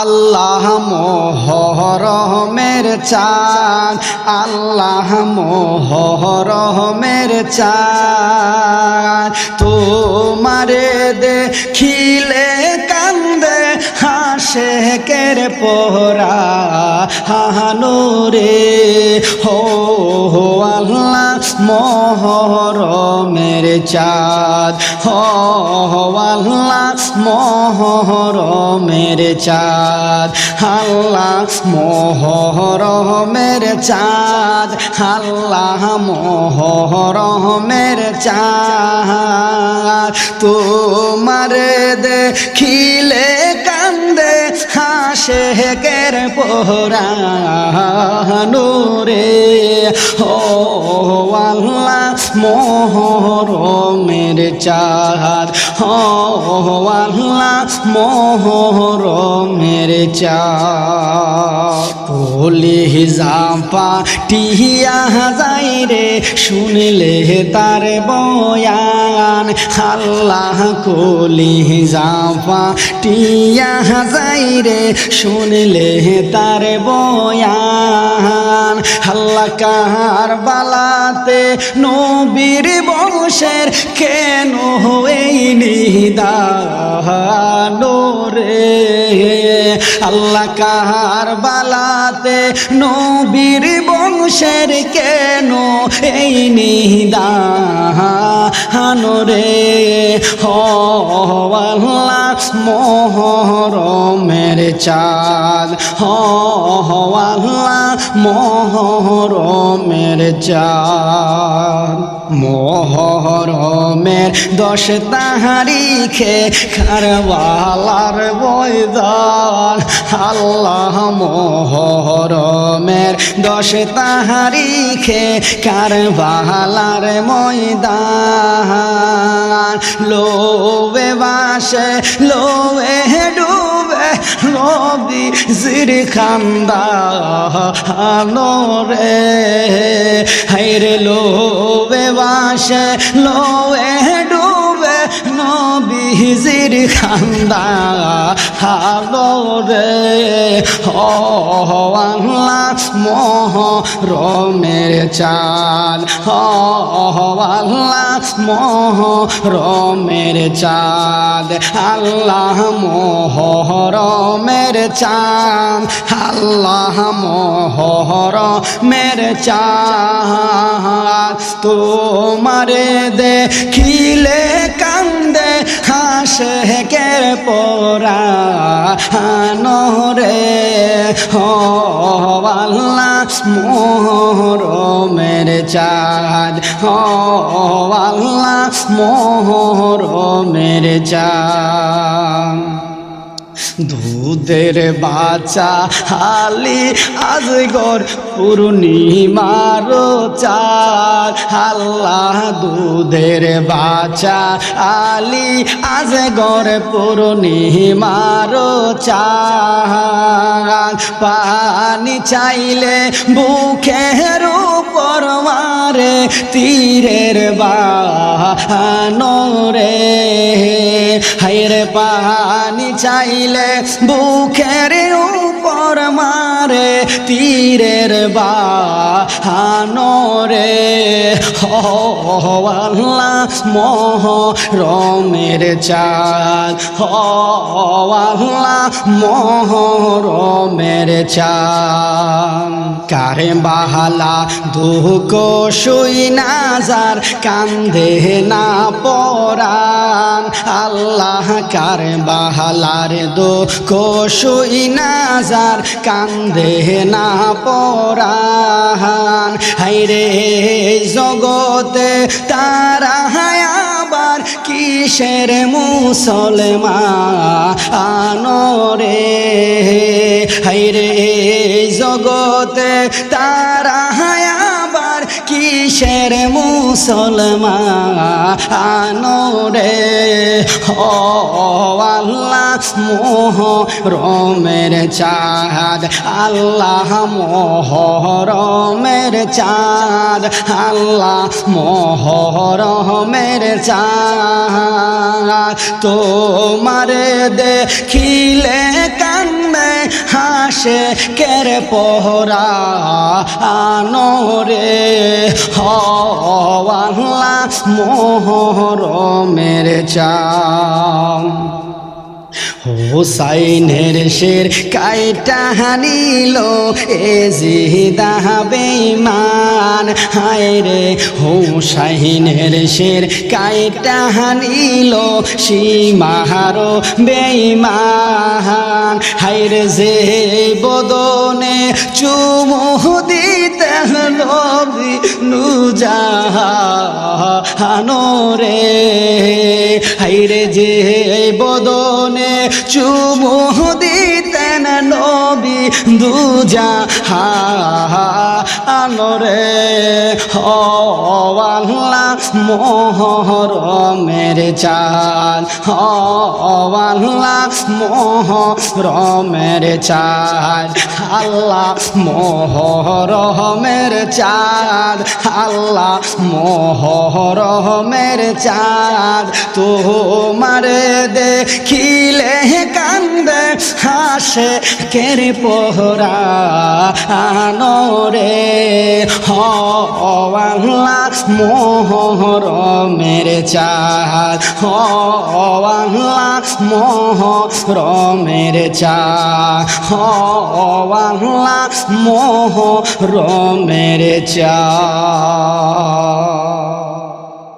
আল্লাহ মোহরমের চাঁদ আল্লাহ মোহরমের চাঁদ। তোমারে দেখিলে কান্দে হাসে কের পোহরা হানুরে হো হো, আল্লাহ মোহরমের চাঁদ। হো হো, আল্লাহ মোহরমের চাঁদ। আল্লাহ মোহরমের চাঁদ। আল্লাহ মোহরমের চাঁদ। তোমার দেখিলে হাসে কের পোহরা নূরে ও আল্লাহ মোহরমের চাঁদ। ও আল্লাহ মোহরমের চাঁদ। বলি জাপা টিহিয়া যাই রে, শুনলে তার বয়ান। আল্লাহ কলি জাপা টিয়া যাই রে, শুনলে তার বয়ান। আল্লাহ কাহার বালাতে নবীর বংশের কেন এই নিদানো রে আল্লাহ কাহার বালাতে নবীর বংশের কেন এই নিদানো রে? হ, আল্লাহ মোহরমের চাঁদ। হ, আল্লাহ মোহরমের চাঁদ। মোহরমের দশ তাহারিখে খারওয়ালার বৈদান আল্লাহ মোহরমের দশ তাহারিখে কারবালার ময়দান। লোবে বাসে লোবে ডুবে নবী জির খান্দা রে হাইরে লোবে বাসে লোবে ডুবে নবীজির খান্দা, হালো রে। আল্লাহ মোহ রমের ও আল্লাহ মোহ রমের চাঁদ। আল্লাহ মোহ রমের চাঁদ। আল্লাহ মোহর মের চাঁদ। তোমারে দেখিলে কে পোরা রে ও আল্লাহ মোহর মের চাঁদ হওয়াল্লা মোহর মের চাঁদ। দুধের বাচ্চা হালি আজগর পূর্ণিমার চার আল্লাহ দুধের বাচ্চা আলি আজ আজগর পূর্ণিমার চার পানি চাইলে বুকের উপর মারে তীরের বাহানরে হাইরে পানি চাইলে বুকের উপর মারে তীরের বা বাহানরে। হওয়াল্লাহ মোহ রমের চাঁদ। হওয়াল্লাহ মহ রমের চাঁদ। কারে বাহালা, দুঃখ শুই নাজার কান্দে না পরান আল্লাহ কার বাহালার দুঃখ শুই নাজার, কান্দে না পরান হাইরে জগতে তারা আবার কিসের মুসলমান রে? হাইরে জগতে তারা কিসের মুসলমান? রে। ও আল্লাহ মোহ রমের চাঁদ। আল্লাহ মোহ রমের চাঁদ। আল্লাহ মোহ রমের চাঁদ। তোমার দেখিলে কান্নে হাসে কের পোহরা আনোরে হওয়াল্লা মোহরমের চাম। হোসাইনের শের কাইটা হানিল, এ জিদা বেঈমান। হায় রে হোসাইনের শের কাইটা হানিল সীমাহারো বেঈমান। হায় রে যে বদনে চুমু দিতে নবী নুজাহানো রে। হাইরে যে বদনে চুমু দিতেন নবী দুজা হানরে হওয়াল্লা মোহর মেরে চাঁদ। হওয়াল্লা মোহর মেরে চাঁদ। আল্লাহ মোহর মেরে চাঁদ। আল্লাহ মোহর মেরে চাঁদ। তোমারে দেখিলে কান্দে হাসে কেরি পোহরা আনরে হওয়াল্লা মোহর মেরে চাঁদ। হওয়াল্লা মোহর মেরে চাঁদ। হওয়াল্লা মোহর মেরে চাঁদ।